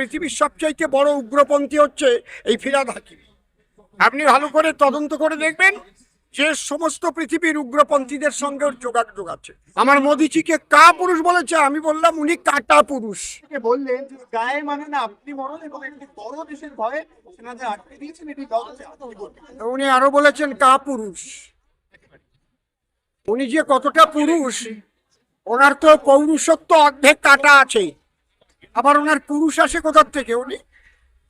পৃথিবীর সবচাইতে বড় উগ্রপন্থী হচ্ছে এই ফিরাদ হাকিম। আপনি ভালো করে তদন্ত করে দেখবেন যে সমস্ত পৃথিবীর উগ্রপন্থীদের সঙ্গে ওর যোগাযোগ আছে। আমার মোদিজিকে কা পুরুষ বলেছে? আমি বললাম উনি কাটা পুরুষ। বললেন গায়ে মানে না আপনি মরণ এবং একটি বড় দেশের ভয়ে সেনাদের আটকে দিয়েছেন এটি উনি আরও বলেছেন কা পুরুষ। উনি যে কতটা পুরুষ ওনার তো পৌরুষত্ব অর্ধেক কাটা আছে। আবার ওনার পুরুষ আসে কোথার থেকে উনি?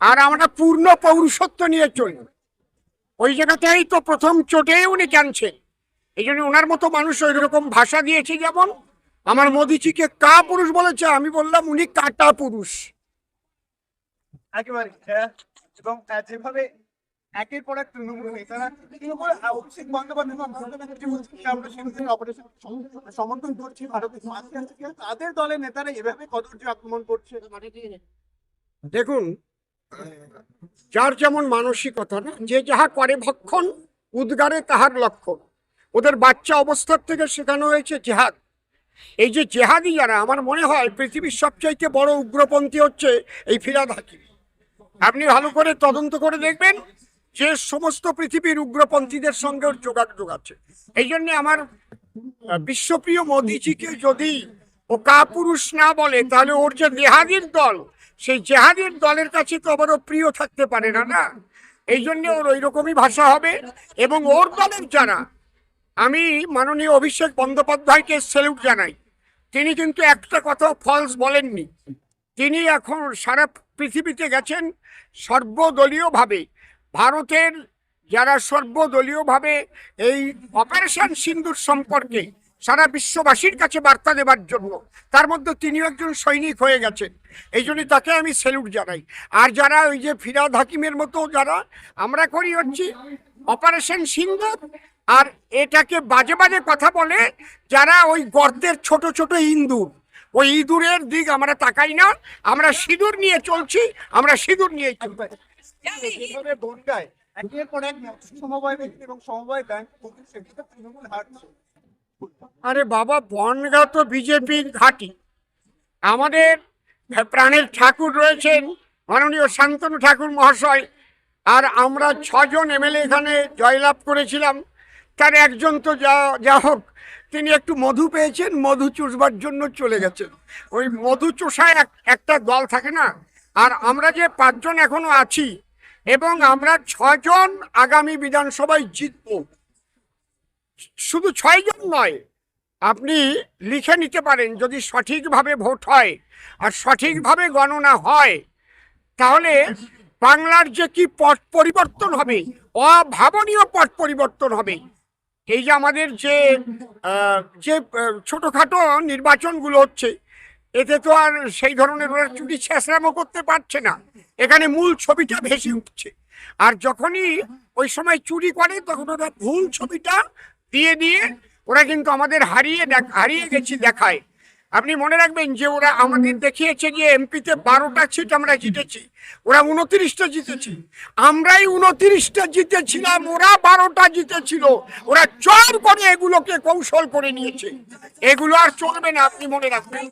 আর আমরা পূর্ণ পৌরুষত্ব নিয়ে চলি। ওই জায়গাতেই তো প্রথম চোটে উনি জানছেন। এই জন্য ওনার মতো মানুষ ওই রকম ভাষা দিয়েছে যেমন, আমার মোদিজিকে কা পুরুষ বলেছে, আমি বললাম উনি কাটা পুরুষ। একেবারে হ্যাঁ। এবং যেভাবে একের পর এক তৃণমূল সমর্থন করছি তাদের দলের নেতারা এভাবে কদর্য আক্রমণ করছে। দেখুন, যার যেমন মানসিকতা না, যে যাহা করে ভক্ষণ, উদ্গারে তাহার লক্ষণ। ওদের বাচ্চা অবস্থার থেকে শেখানো হয়েছে জেহাদ। এই যে জেহাদি যারা, আমার মনে হয় পৃথিবীর সবচাইতে বড় উগ্রপন্থী হচ্ছে এই ফিরাদ হাকিম। আপনি ভালো করে তদন্ত করে দেখবেন যে সমস্ত পৃথিবীর উগ্রপন্থীদের সঙ্গে যোগাযোগ আছে। এই জন্য আমার বিশ্বপ্রিয় মোদিজিকে যদি ও কাপুরুষ না বলে, তাহলে ওর যে জেহাদির দল, সেই জেহাদির দলের কাছে তো আবারও প্রিয় থাকতে পারে না না? এই জন্য ওর ওই রকমই ভাষা হবে এবং ওর দলের যারা, আমি মাননীয় অভিষেক বন্দ্যোপাধ্যায়কে স্যালুট জানাই। তিনি কিন্তু একটা কথা ফলস বলেননি। তিনি এখন সারা পৃথিবীতে গেছেন সর্বদলীয়ভাবে। ভারতের যারা সর্বদলীয়ভাবে এই অপারেশন সিন্দুর সম্পর্কে সারা বিশ্ববাসীর কাছে বার্তা দেবার জন্য, তার মধ্যে তিনিও একজন সৈনিক হয়ে গেছেন। এই জন্য তাকে আমি স্যালুট জানাই। আর যারা ওই যে ফিরাদ হাকিমের মতো যারা, আমরা করি হচ্ছে অপারেশন সিন্দুর, আর এটাকে বাজে বাজে কথা বলে যারা ওই গর্তের ছোট ছোট ইন্দুর ওই ইঁদুরের দিক আমরা তাকাই না, আমরা সিঁদুর নিয়ে চলছি, আমরা সিঁদুর নিয়ে চলবো যেভাবে বনগায় একের পর এক সমবায় ব্যক্তি এবং সমবায় ব্যাংক সেগুলো তৃণমূল হারছে। আরে বাবা বনগা তো বিজেপির ঘাঁটি। আমাদের প্রাণের ঠাকুর রয়েছেন মাননীয় শান্তনু ঠাকুর মহাশয় আর আমরা ছজন এমএলএ এখানে জয়লাভ করেছিলাম। তার একজন তো যা যা হোক তিনি একটু মধু পেয়েছেন মধু চুষবার জন্য চলে গেছেন। ওই মধু চোষায় এক একটা দল থাকে না? আর আমরা যে পাঁচজন এখনও আছি এবং আমরা ছজন আগামী বিধানসভায় জিতবো। শুধু ছয়জন নয়, আপনি লিখে নিতে পারেন যদি সঠিকভাবে ভোট হয়। আর সঠিকভাবে গণনা হয়, তাহলে বাংলার যে কি পট পরিবর্তন হবে, অভাবনীয় পট পরিবর্তন হবে। এই যে আমাদের যে যে ছোটোখাটো নির্বাচনগুলো হচ্ছে, এতে তো আর সেই ধরনের ওরা চুটি ছেঁচড়ামো করতে পারছে না। এখানে মূল ছবিটা ভেসে উঠছে। আর যখনই ওই সময় চুরি করে, তখন ওরা ভুল ছবিটা দিয়ে দিয়ে ওরা কিন্তু আমাদের হারিয়ে হারিয়ে গেছি দেখায়। আপনি মনে রাখবেন যে ওরা আমাদের দেখিয়েছে যে এমপিতে বারোটা সিট আমরা জিতেছি, ওরা উনত্রিশটা জিতেছি। আমরাই উনত্রিশটা জিতেছিলাম, ওরা বারোটা জিতেছিল, ওরা চর করে এগুলোকে কৌশল করে নিয়েছে। এগুলো আর চলবে না, আপনি মনে রাখবেন।